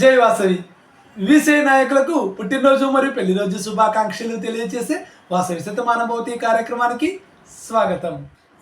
జై వాసవి విసే నాయకులకు పుట్టినరోజు మరియు పెళ్ళిరోజు శుభాకాంక్షలు తెలియజేసే వాసవి శతమానభవతి కార్యక్రమానికి స్వాగతం.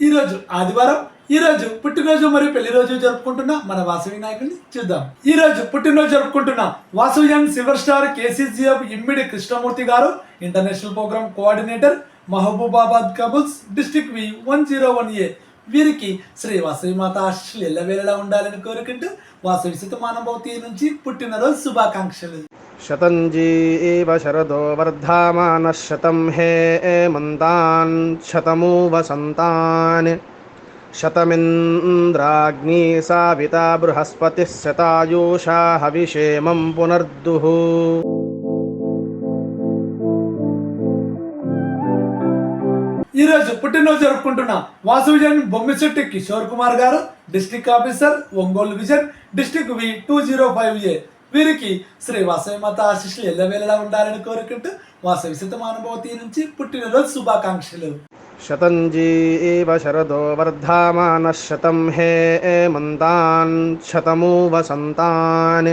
ఈరోజు ఆదివారం ఈ రోజు పుట్టినరోజు మరియు పెళ్ళిరోజు జరుపుకుంటున్న మన వాసవి నాయకుల్ని చూద్దాం. ఈరోజు పుట్టినరోజు జరుపుకుంటున్న Vasavian silver star KCGF Immidi Krishnamurthy గారు international program coordinator Mahabubabad couples district V one zero one A. వీరికి శ్రీ వసవిమాత ఆశలు ఎల్లవేళలా ఉండాలని కోరుకుంటూ వాసవి సుతమానభవతి నుంచి పుట్టినరోజు శుభాకాంక్షలు. శతంజీ ఏవ శరదో వర్ధమాన శతం హే మంతాన్ శతమూ వసంతాన్ శతమింద్రాగ్ని సావిత బృహస్పతి శతాయూషా హవిషేమం పునర్దుః. ఈరోజు పుట్టినరోజు జరుపుకుంటున్న వాసువిజన్ బొమ్మిశెట్టి కిషోర్ కుమార్ గారు district officer Ongole vision district V two zero five A. వీరికి శ్రీ వాసవి మాత ఆశీస్సులు ఎల్లవేళలా ఉండాలని కోరుకుంటూ వాసవి శతమానుభూతి నుంచి పుట్టినరోజు శుభాకాంక్షలు. శతంజీ శరదో వర్ధమాన శతం హే మంతాన్ శతమూ వసంతాన్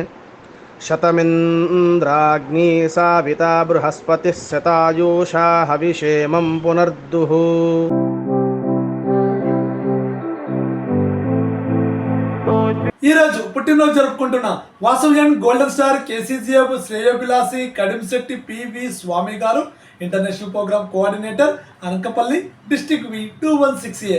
शतमिन्द्राग्नी साविता बृहस्पतिः शतायुषा हविषेमं पुनर्दुः ఈ రోజు పుట్టినరోజు జరుపుకుంటున్న వాసవ్యన్ golden star KCGF శ్రేయోభిలాసి Kadimisetti PV Swamy garu international programme coordinator Anakapalli district V two one six A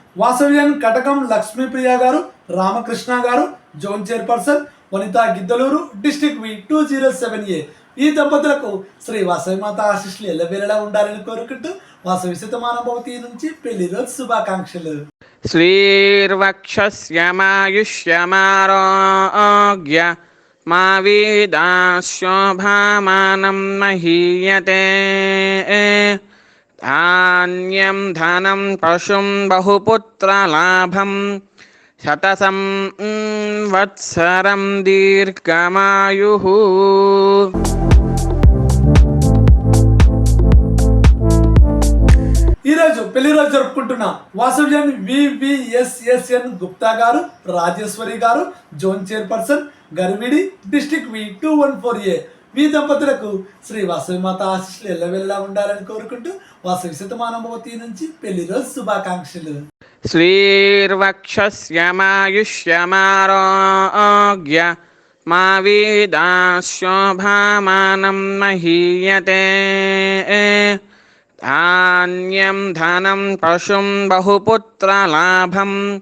వాసవ్యాన్ కటకం లక్ష్మీప్రియ గారు రామకృష్ణ గారు zone chairperson Vanitha Giddalur district V two zero seven A. ఈ దంపతులకు శ్రీ వాసవిమాత ఆశిష్లు ఎల్లవేళలా ఉండాలని కోరుకుంటూ వాసవి శతమానుభవతి నుంచి పెళ్ళి రోజు శుభాకాంక్షలు. శ్రీర్వక్షమాయుష్యమారోగ్య మా వీదాశోభామానం మహీయతే. ధాన్యం ధనం పశుం బహుపుత్రలాభం శతసం వత్సరం దీర్ఘమాయు ఈరోజు పెళ్ళి రోజు జరుపుకుంటున్న వాసవ్యాన్ని వివిఎస్ఎస్ఎన్ గుప్తా గారు రాజేశ్వరి గారు zone chairperson Garividi district V two one four A. మీ దంపతులకు శ్రీ వాసవి మాత ఆశీస్సులు ఎల్లవెల్లా ఉండాలని కోరుకుంటూ వాసవి శతమానమూర్తి నుంచి పెళ్ళి రోజు శుభాకాంక్షలు. శ్రీర్వక్షమాయుష్యమారోగ్య మా వీదాశోభామానం మహీయతే. ధాన్యం ధనం పశుం బహుపుత్రలాభం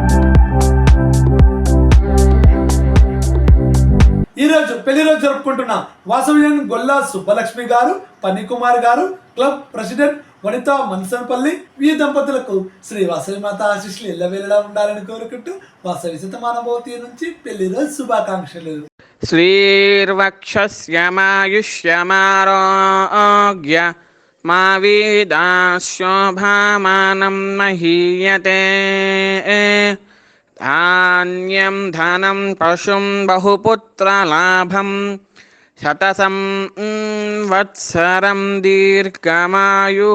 జరుపుకుంటున్న. వాసవ్యం గొల్లా సుబ్బలక్ష్మి గారు పన్నికుమార్ గారు club president Vanitha Manasanapalli V దంపతులకు శ్రీ వాసవి మాత ఆశీస్సులు వెళ్ళడా ఉండాలని కోరుకుంటూ వాసవి శతమానభూతి నుంచి పెళ్ళి రోజు శుభాకాంక్షలు. శ్రీర్వక్షమాయుష్యమారోగ్య మా వీదాశోభామానం మహీయతే. ధాన్యం ధనం పశుం బహుపుత్రలాభం శతసం వత్సరం దీర్ఘమాయు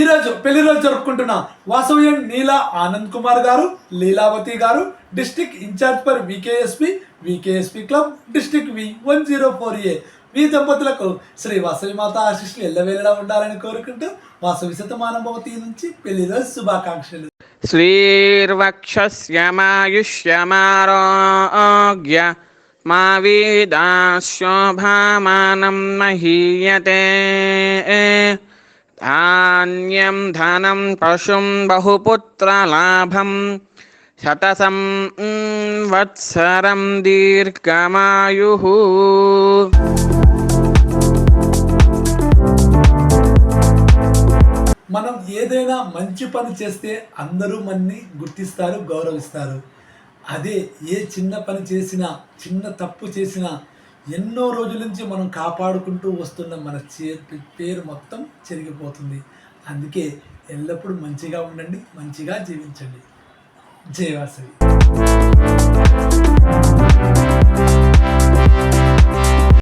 ఈరోజు పెళ్ళి రోజు జరుపుకుంటున్న వాసవ్యం నీలా ఆనంద్ కుమార్ గారు లీలావతి గారు district incharge for VKSP VKSP club district V one zero four A మీ దంపతులకు శ్రీ వాసవి మాత ఆశీస్సులు ఎల్లవేళలా ఉండాలని కోరుకుంటూ వాసవి శతమానభవతి నుంచి పెళ్ళిలో శుభాకాంక్షలు. శ్రీర్వక్షమాయుష్యమారోగ్య మా వీదాశోభామానం మహీయతే. ధాన్యం ధనం పశుం బహుపుత్రలాభం శతసం వత్సరం దీర్ఘమాయు. మనం ఏదైనా మంచి పని చేస్తే అందరూ మనని గుర్తిస్తారు గౌరవిస్తారు. అదే ఏ చిన్న పని చేసినా చిన్న తప్పు చేసినా ఎన్నో రోజుల నుంచి మనం కాపాడుకుంటూ వస్తున్న మన చే పేరు మొత్తం చెరిగిపోతుంది. అందుకే ఎల్లప్పుడూ మంచిగా ఉండండి మంచిగా జీవించండి. జై